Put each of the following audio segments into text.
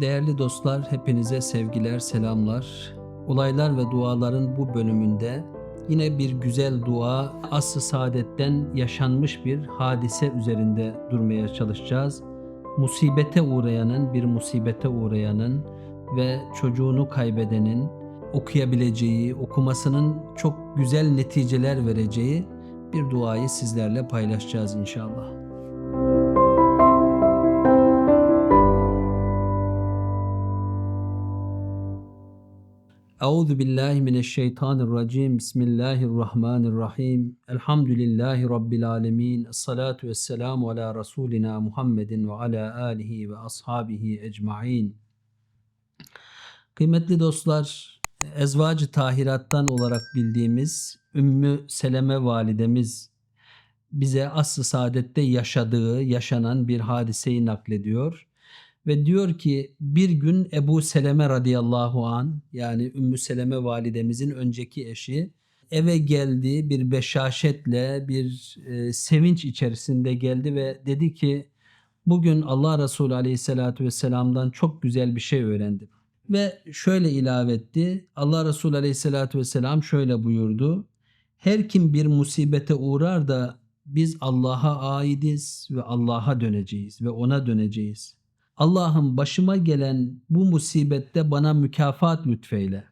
Değerli dostlar, hepinize sevgiler, selamlar. Olaylar ve duaların bu bölümünde yine bir güzel dua, asr-ı saadetten yaşanmış bir hadise üzerinde durmaya çalışacağız. Musibete uğrayanın, bir musibete uğrayanın ve çocuğunu kaybedenin okuyabileceği, okumasının çok güzel neticeler vereceği bir duayı sizlerle paylaşacağız inşallah. Euzu billahi mineşşeytanirracim. Bismillahirrahmanirrahim. Elhamdülillahi rabbil alamin. Essalatu vesselamu ala rasulina Muhammedin ve ala alihi ve ashabihi ecmaîn. Kıymetli dostlar, ezvacı tahirattan olarak bildiğimiz Ümmü Seleme validemiz bize asr-ı saadette yaşadığı, yaşanan bir hadiseyi naklediyor. Ve diyor ki bir gün Ebu Seleme radıyallahu an yani Ümmü Seleme validemizin önceki eşi eve geldi bir beşaşetle bir e, sevinç içerisinde geldi ve dedi ki bugün Allah Resulü aleyhissalatü vesselam'dan çok güzel bir şey öğrendim. Ve şöyle ilave etti Allah Resulü aleyhissalatü vesselam şöyle buyurdu. Her kim bir musibete uğrar da biz Allah'a aidiz ve Allah'a döneceğiz ve ona döneceğiz. Allah'ım başıma gelen bu musibette bana mükafat lütfeyle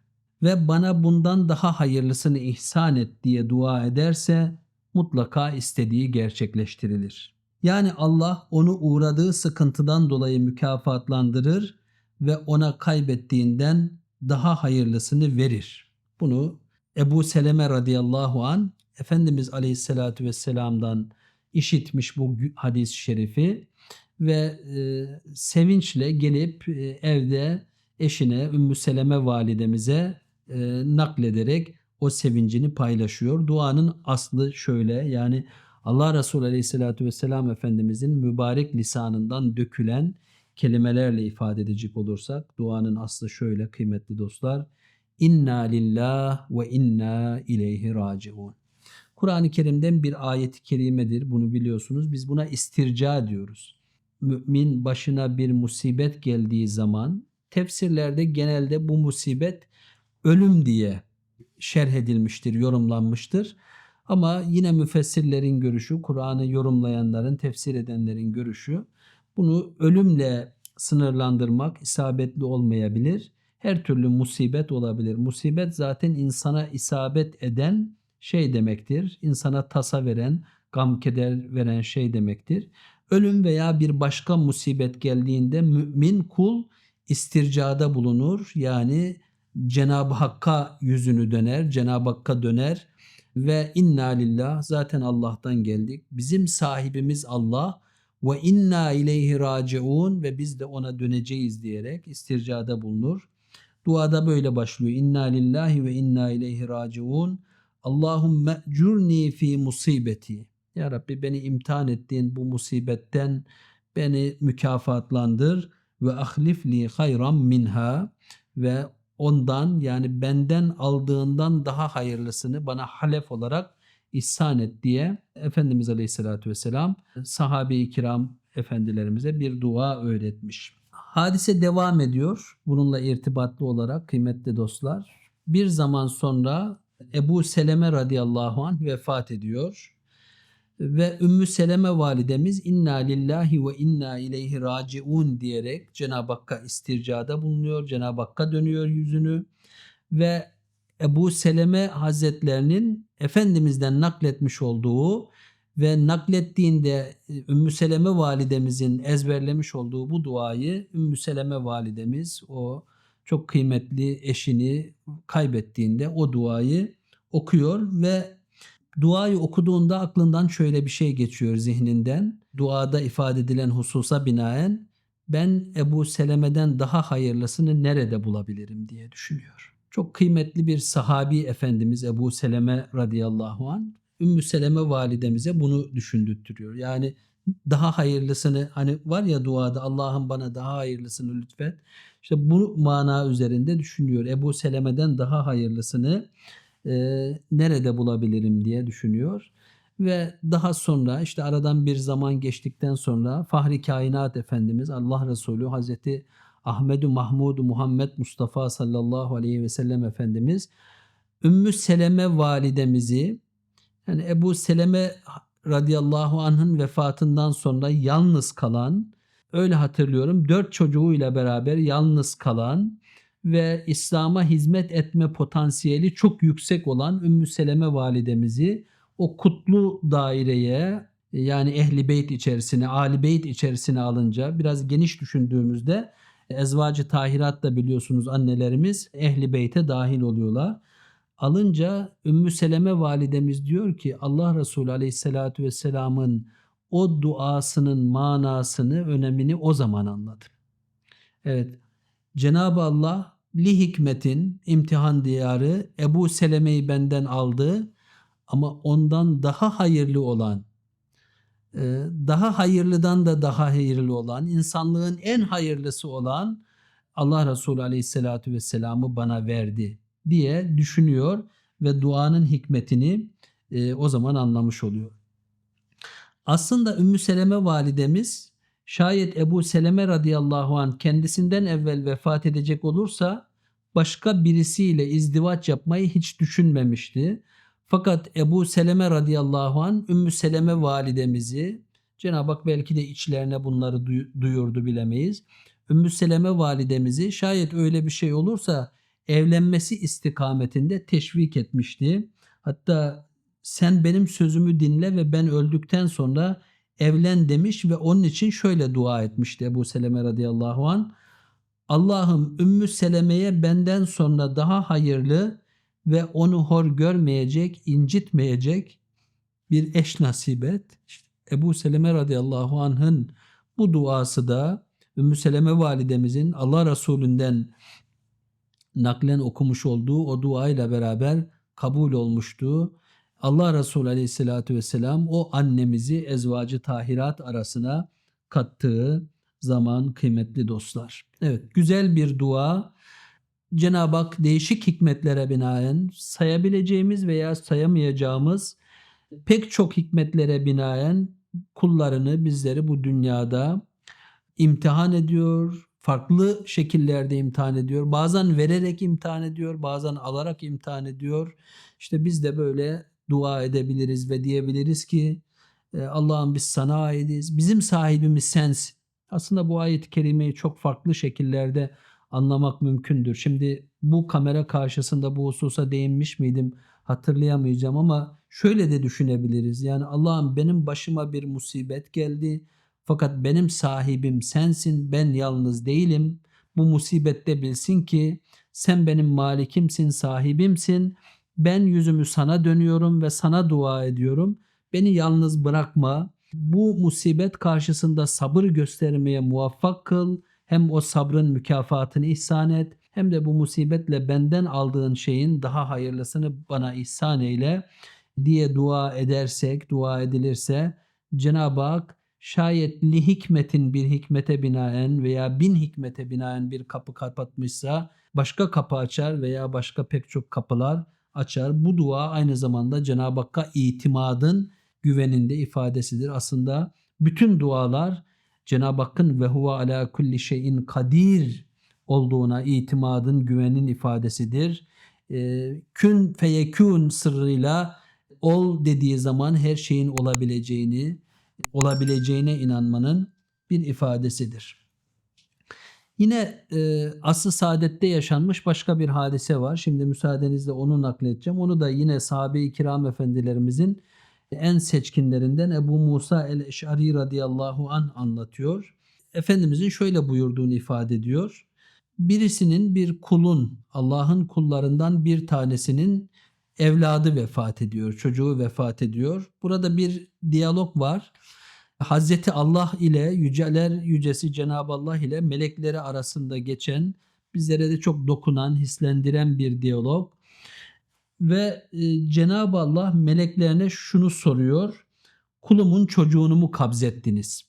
ve bana bundan daha hayırlısını ihsan et diye dua ederse mutlaka istediği gerçekleştirilir. Yani Allah onu uğradığı sıkıntıdan dolayı mükafatlandırır ve ona kaybettiğinden daha hayırlısını verir. Bunu Ebu Seleme radıyallahu an Efendimiz aleyhissalatü vesselam'dan işitmiş bu hadis-i şerifi ve e, sevinçle gelip e, evde eşine Ümmü Seleme validemize e, naklederek o sevincini paylaşıyor. Duanın aslı şöyle yani Allah Resulü Aleyhisselatü Vesselam Efendimizin mübarek lisanından dökülen kelimelerle ifade edecek olursak duanın aslı şöyle kıymetli dostlar. İnna lillah ve inna ileyhi raciun. Kur'an-ı Kerim'den bir ayet-i kerimedir. Bunu biliyorsunuz. Biz buna istirca diyoruz mümin başına bir musibet geldiği zaman tefsirlerde genelde bu musibet ölüm diye şerh edilmiştir, yorumlanmıştır. Ama yine müfessirlerin görüşü, Kur'an'ı yorumlayanların, tefsir edenlerin görüşü bunu ölümle sınırlandırmak isabetli olmayabilir. Her türlü musibet olabilir. Musibet zaten insana isabet eden şey demektir. İnsana tasa veren, gam keder veren şey demektir. Ölüm veya bir başka musibet geldiğinde mümin kul istircada bulunur. Yani Cenab-ı Hakk'a yüzünü döner, Cenab-ı Hakk'a döner ve inna lillah zaten Allah'tan geldik. Bizim sahibimiz Allah ve inna ileyhi raciun ve biz de ona döneceğiz diyerek istircada bulunur. Duada böyle başlıyor. İnna lillahi ve inna ileyhi raciun. Allahümme curni fi musibeti. Ya Rabbi beni imtihan ettiğin bu musibetten beni mükafatlandır ve ahlifli hayran minha ve ondan yani benden aldığından daha hayırlısını bana halef olarak ihsan et diye Efendimiz Aleyhisselatü Vesselam sahabe-i kiram efendilerimize bir dua öğretmiş. Hadise devam ediyor. Bununla irtibatlı olarak kıymetli dostlar. Bir zaman sonra Ebu Seleme radıyallahu anh vefat ediyor ve Ümmü Seleme validemiz inna lillahi ve inna ileyhi raciun diyerek Cenab-ı Hakk'a istircada bulunuyor. Cenab-ı Hakk'a dönüyor yüzünü ve Ebu Seleme Hazretlerinin Efendimiz'den nakletmiş olduğu ve naklettiğinde Ümmü Seleme validemizin ezberlemiş olduğu bu duayı Ümmü Seleme validemiz o çok kıymetli eşini kaybettiğinde o duayı okuyor ve Duayı okuduğunda aklından şöyle bir şey geçiyor zihninden. Duada ifade edilen hususa binaen ben Ebu Seleme'den daha hayırlısını nerede bulabilirim diye düşünüyor. Çok kıymetli bir sahabi efendimiz Ebu Seleme radıyallahu an Ümmü Seleme validemize bunu düşündürtüyor. Yani daha hayırlısını hani var ya duada Allah'ım bana daha hayırlısını lütfet. İşte bu mana üzerinde düşünüyor. Ebu Seleme'den daha hayırlısını e, nerede bulabilirim diye düşünüyor. Ve daha sonra işte aradan bir zaman geçtikten sonra Fahri Kainat Efendimiz Allah Resulü Hazreti Ahmedu Mahmudu Muhammed Mustafa sallallahu aleyhi ve sellem Efendimiz Ümmü Seleme validemizi yani Ebu Seleme radıyallahu anh'ın vefatından sonra yalnız kalan öyle hatırlıyorum dört çocuğuyla beraber yalnız kalan ve İslam'a hizmet etme potansiyeli çok yüksek olan Ümmü Seleme validemizi o kutlu daireye yani ehli beyt içerisine, ali beyt içerisine alınca biraz geniş düşündüğümüzde ezvacı tahirat da biliyorsunuz annelerimiz ehli beyte dahil oluyorlar. Alınca Ümmü Seleme validemiz diyor ki Allah Resulü aleyhissalatü vesselamın o duasının manasını, önemini o zaman anladım. Evet, Cenab-ı Allah li hikmetin imtihan diyarı Ebu Seleme'yi benden aldı ama ondan daha hayırlı olan, e, daha hayırlıdan da daha hayırlı olan, insanlığın en hayırlısı olan Allah Resulü Aleyhisselatü Vesselam'ı bana verdi diye düşünüyor ve duanın hikmetini e, o zaman anlamış oluyor. Aslında Ümmü Seleme validemiz şayet Ebu Seleme radıyallahu an kendisinden evvel vefat edecek olursa başka birisiyle izdivaç yapmayı hiç düşünmemişti. Fakat Ebu Seleme radıyallahu an Ümmü Seleme validemizi Cenab-ı Hak belki de içlerine bunları duyurdu bilemeyiz. Ümmü Seleme validemizi şayet öyle bir şey olursa evlenmesi istikametinde teşvik etmişti. Hatta sen benim sözümü dinle ve ben öldükten sonra evlen demiş ve onun için şöyle dua etmişti Ebu Seleme radıyallahu an. Allah'ım Ümmü Seleme'ye benden sonra daha hayırlı ve onu hor görmeyecek, incitmeyecek bir eş nasip et. İşte Ebu Seleme radıyallahu anh'ın bu duası da Ümmü Seleme validemizin Allah Resulünden naklen okumuş olduğu o duayla beraber kabul olmuştu. Allah Resulü Aleyhisselatü Vesselam o annemizi ezvacı tahirat arasına kattığı zaman kıymetli dostlar. Evet güzel bir dua. Cenab-ı Hak değişik hikmetlere binaen sayabileceğimiz veya sayamayacağımız pek çok hikmetlere binaen kullarını bizleri bu dünyada imtihan ediyor, farklı şekillerde imtihan ediyor. Bazen vererek imtihan ediyor, bazen alarak imtihan ediyor. İşte biz de böyle dua edebiliriz ve diyebiliriz ki e, Allah'ım biz sana aitiz. Bizim sahibimiz sensin. Aslında bu ayet-i kerimeyi çok farklı şekillerde anlamak mümkündür. Şimdi bu kamera karşısında bu hususa değinmiş miydim hatırlayamayacağım ama şöyle de düşünebiliriz. Yani Allah'ım benim başıma bir musibet geldi fakat benim sahibim sensin, ben yalnız değilim. Bu musibette bilsin ki sen benim malikimsin, sahibimsin. Ben yüzümü sana dönüyorum ve sana dua ediyorum. Beni yalnız bırakma. Bu musibet karşısında sabır göstermeye muvaffak kıl. Hem o sabrın mükafatını ihsan et hem de bu musibetle benden aldığın şeyin daha hayırlısını bana ihsan eyle diye dua edersek, dua edilirse Cenab-ı Hak şayet li hikmetin bir hikmete binaen veya bin hikmete binaen bir kapı kapatmışsa başka kapı açar veya başka pek çok kapılar açar. Bu dua aynı zamanda Cenab-ı Hakk'a itimadın güveninde ifadesidir. Aslında bütün dualar Cenab-ı Hakk'ın ve huve ala kulli şeyin kadir olduğuna itimadın güvenin ifadesidir. E, kün feyekün sırrıyla ol dediği zaman her şeyin olabileceğini, olabileceğine inanmanın bir ifadesidir. Yine e, asr saadette yaşanmış başka bir hadise var. Şimdi müsaadenizle onu nakledeceğim. Onu da yine sahabe-i kiram efendilerimizin en seçkinlerinden Ebu Musa el-Eş'ari radıyallahu an anlatıyor. Efendimizin şöyle buyurduğunu ifade ediyor. Birisinin bir kulun, Allah'ın kullarından bir tanesinin evladı vefat ediyor, çocuğu vefat ediyor. Burada bir diyalog var. Hazreti Allah ile yüceler yücesi Cenab-ı Allah ile melekleri arasında geçen bizlere de çok dokunan, hislendiren bir diyalog. Ve e, Cenab-ı Allah meleklerine şunu soruyor. Kulumun çocuğunu mu kabzettiniz?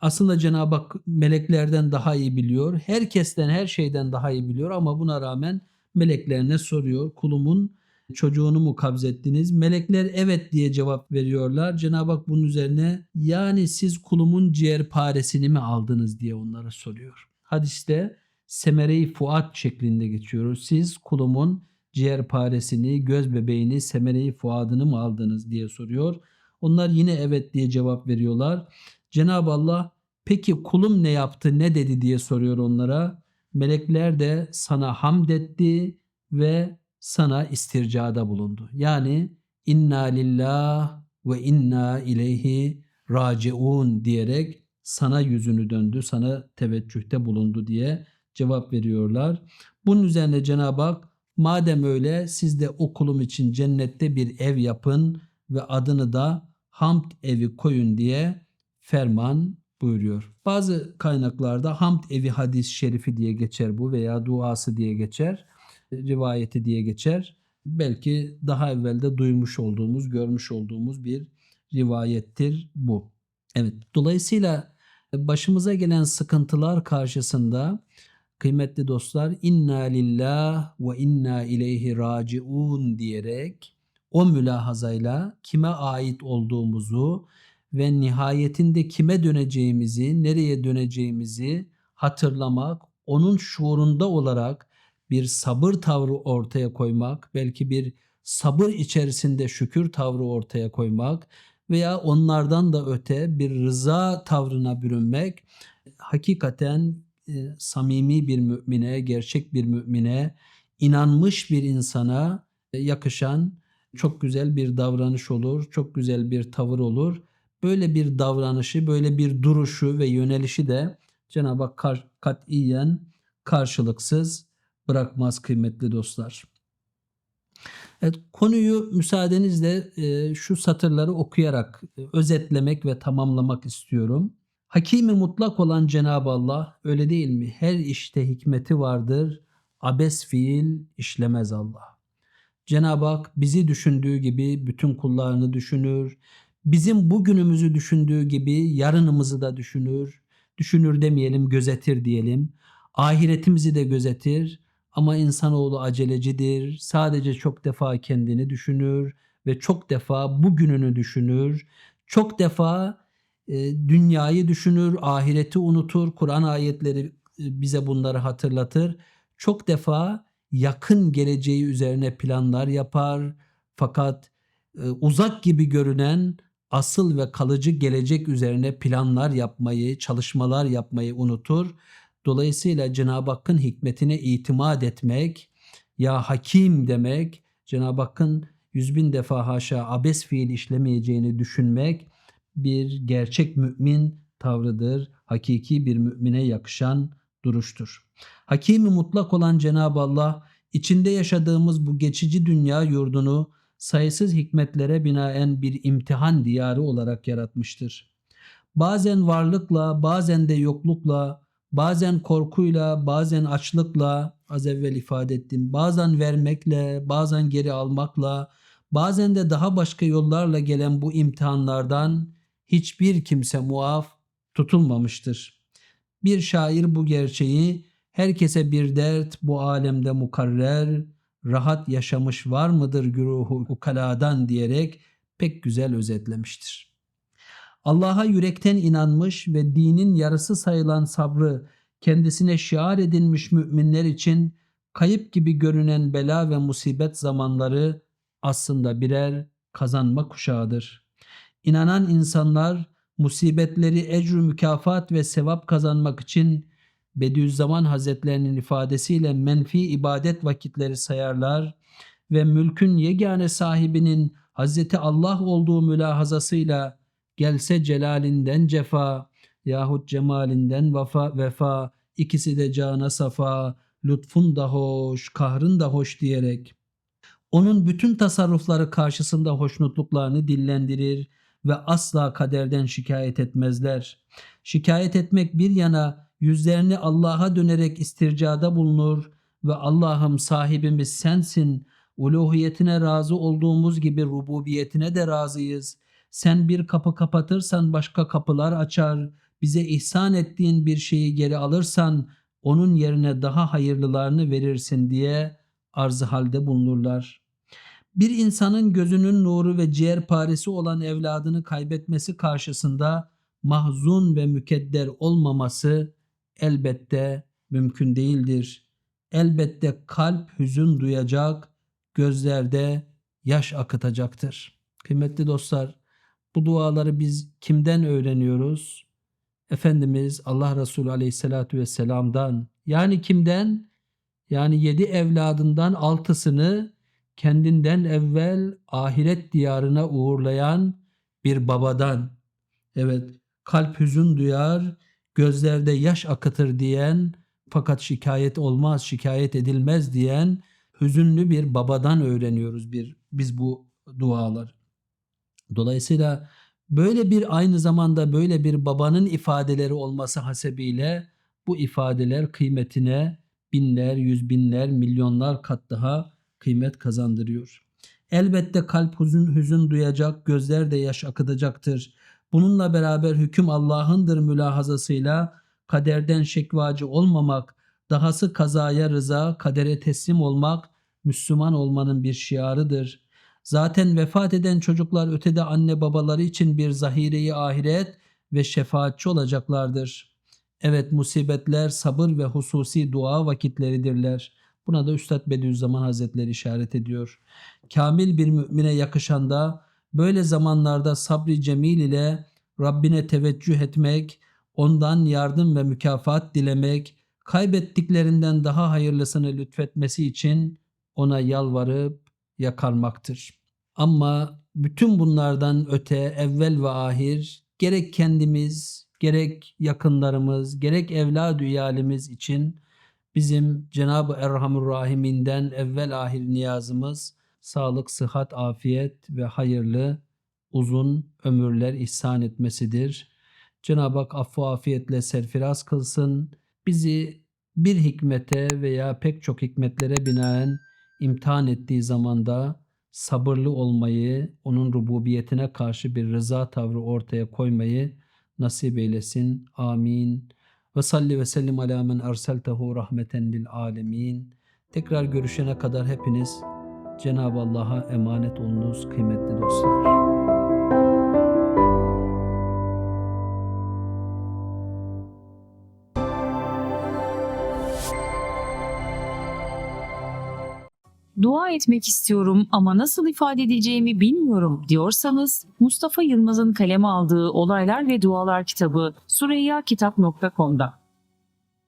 Aslında Cenab-ı Hak meleklerden daha iyi biliyor. Herkesten, her şeyden daha iyi biliyor ama buna rağmen meleklerine soruyor. Kulumun çocuğunu mu kabzettiniz? Melekler evet diye cevap veriyorlar. Cenab-ı Hak bunun üzerine yani siz kulumun ciğer paresini mi aldınız diye onlara soruyor. hadiste semere-i fuat şeklinde geçiyor. Siz kulumun ciğerparesini, göz bebeğini, semere-i fuadını mı aldınız diye soruyor. Onlar yine evet diye cevap veriyorlar. Cenab-ı Allah peki kulum ne yaptı, ne dedi diye soruyor onlara. Melekler de sana hamd etti ve sana istircada bulundu. Yani inna lillah ve inna ileyhi raciun diyerek sana yüzünü döndü, sana teveccühte bulundu diye cevap veriyorlar. Bunun üzerine Cenab-ı Hak madem öyle siz de o kulum için cennette bir ev yapın ve adını da hamd evi koyun diye ferman buyuruyor. Bazı kaynaklarda hamd evi hadis-i şerifi diye geçer bu veya duası diye geçer, rivayeti diye geçer. Belki daha evvelde duymuş olduğumuz, görmüş olduğumuz bir rivayettir bu. Evet, dolayısıyla başımıza gelen sıkıntılar karşısında kıymetli dostlar inna lillah ve inna ileyhi raciun diyerek o mülahazayla kime ait olduğumuzu ve nihayetinde kime döneceğimizi, nereye döneceğimizi hatırlamak, onun şuurunda olarak bir sabır tavrı ortaya koymak, belki bir sabır içerisinde şükür tavrı ortaya koymak veya onlardan da öte bir rıza tavrına bürünmek hakikaten e, samimi bir mümine, gerçek bir mümine, inanmış bir insana e, yakışan çok güzel bir davranış olur, çok güzel bir tavır olur. Böyle bir davranışı, böyle bir duruşu ve yönelişi de Cenab-ı Hak katiyen karşılıksız bırakmaz kıymetli dostlar. Evet, konuyu müsaadenizle e, şu satırları okuyarak e, özetlemek ve tamamlamak istiyorum. Hakimi mutlak olan Cenab-ı Allah öyle değil mi? Her işte hikmeti vardır. Abes fiil işlemez Allah. Cenab-ı Hak bizi düşündüğü gibi bütün kullarını düşünür. Bizim bugünümüzü düşündüğü gibi yarınımızı da düşünür. Düşünür demeyelim, gözetir diyelim. Ahiretimizi de gözetir. Ama insanoğlu acelecidir. Sadece çok defa kendini düşünür ve çok defa bugününü düşünür. Çok defa e, dünyayı düşünür, ahireti unutur. Kur'an ayetleri e, bize bunları hatırlatır. Çok defa yakın geleceği üzerine planlar yapar. Fakat e, uzak gibi görünen asıl ve kalıcı gelecek üzerine planlar yapmayı, çalışmalar yapmayı unutur. Dolayısıyla Cenab-ı Hakk'ın hikmetine itimat etmek, ya hakim demek, Cenab-ı Hakk'ın yüz bin defa haşa abes fiil işlemeyeceğini düşünmek bir gerçek mümin tavrıdır. Hakiki bir mümine yakışan duruştur. Hakimi mutlak olan Cenab-ı Allah içinde yaşadığımız bu geçici dünya yurdunu sayısız hikmetlere binaen bir imtihan diyarı olarak yaratmıştır. Bazen varlıkla, bazen de yoklukla, bazen korkuyla, bazen açlıkla, az evvel ifade ettim, bazen vermekle, bazen geri almakla, bazen de daha başka yollarla gelen bu imtihanlardan hiçbir kimse muaf tutulmamıştır. Bir şair bu gerçeği herkese bir dert bu alemde mukarrer, rahat yaşamış var mıdır güruhu ukaladan diyerek pek güzel özetlemiştir. Allah'a yürekten inanmış ve dinin yarısı sayılan sabrı kendisine şiar edinmiş müminler için kayıp gibi görünen bela ve musibet zamanları aslında birer kazanma kuşağıdır. İnanan insanlar musibetleri ecru mükafat ve sevap kazanmak için Bediüzzaman Hazretlerinin ifadesiyle menfi ibadet vakitleri sayarlar ve mülkün yegane sahibinin Hazreti Allah olduğu mülahazasıyla gelse celalinden cefa yahut cemalinden vefa, vefa ikisi de cana safa lütfun da hoş kahrın da hoş diyerek onun bütün tasarrufları karşısında hoşnutluklarını dillendirir ve asla kaderden şikayet etmezler. Şikayet etmek bir yana yüzlerini Allah'a dönerek istircada bulunur ve Allah'ım sahibimiz sensin, uluhiyetine razı olduğumuz gibi rububiyetine de razıyız. Sen bir kapı kapatırsan başka kapılar açar, bize ihsan ettiğin bir şeyi geri alırsan onun yerine daha hayırlılarını verirsin diye arzı halde bulunurlar. Bir insanın gözünün nuru ve ciğer paresi olan evladını kaybetmesi karşısında mahzun ve mükedder olmaması elbette mümkün değildir. Elbette kalp hüzün duyacak, gözlerde yaş akıtacaktır. Kıymetli dostlar, bu duaları biz kimden öğreniyoruz? Efendimiz Allah Resulü Aleyhisselatü Vesselam'dan. Yani kimden? Yani yedi evladından altısını kendinden evvel ahiret diyarına uğurlayan bir babadan. Evet, kalp hüzün duyar, gözlerde yaş akıtır diyen fakat şikayet olmaz, şikayet edilmez diyen hüzünlü bir babadan öğreniyoruz bir biz bu dualar. Dolayısıyla böyle bir aynı zamanda böyle bir babanın ifadeleri olması hasebiyle bu ifadeler kıymetine binler, yüz binler, milyonlar kat daha kıymet kazandırıyor. Elbette kalp hüzün, hüzün duyacak, gözler de yaş akıtacaktır. Bununla beraber hüküm Allah'ındır mülahazasıyla kaderden şekvacı olmamak, dahası kazaya rıza, kadere teslim olmak Müslüman olmanın bir şiarıdır. Zaten vefat eden çocuklar ötede anne babaları için bir zahireyi ahiret ve şefaatçi olacaklardır. Evet musibetler sabır ve hususi dua vakitleridirler. Buna da Üstad Bediüzzaman Hazretleri işaret ediyor. Kamil bir mümine yakışan da böyle zamanlarda sabri cemil ile Rabbine teveccüh etmek, ondan yardım ve mükafat dilemek, kaybettiklerinden daha hayırlısını lütfetmesi için ona yalvarıp yakarmaktır. Ama bütün bunlardan öte evvel ve ahir gerek kendimiz, gerek yakınlarımız, gerek evlad iyalimiz için bizim Cenab-ı Erhamur Rahiminden evvel ahir niyazımız sağlık, sıhhat, afiyet ve hayırlı uzun ömürler ihsan etmesidir. Cenab-ı Hak affu afiyetle serfiraz kılsın. Bizi bir hikmete veya pek çok hikmetlere binaen imtihan ettiği zamanda sabırlı olmayı, onun rububiyetine karşı bir rıza tavrı ortaya koymayı nasip eylesin. Amin. Ve salli ve sellim ala men erseltehu rahmeten lil alemin. Tekrar görüşene kadar hepiniz Cenab-ı Allah'a emanet olunuz kıymetli dostlar. Dua etmek istiyorum ama nasıl ifade edeceğimi bilmiyorum diyorsanız Mustafa Yılmaz'ın kaleme aldığı Olaylar ve Dualar kitabı sureyyakitap.com'da.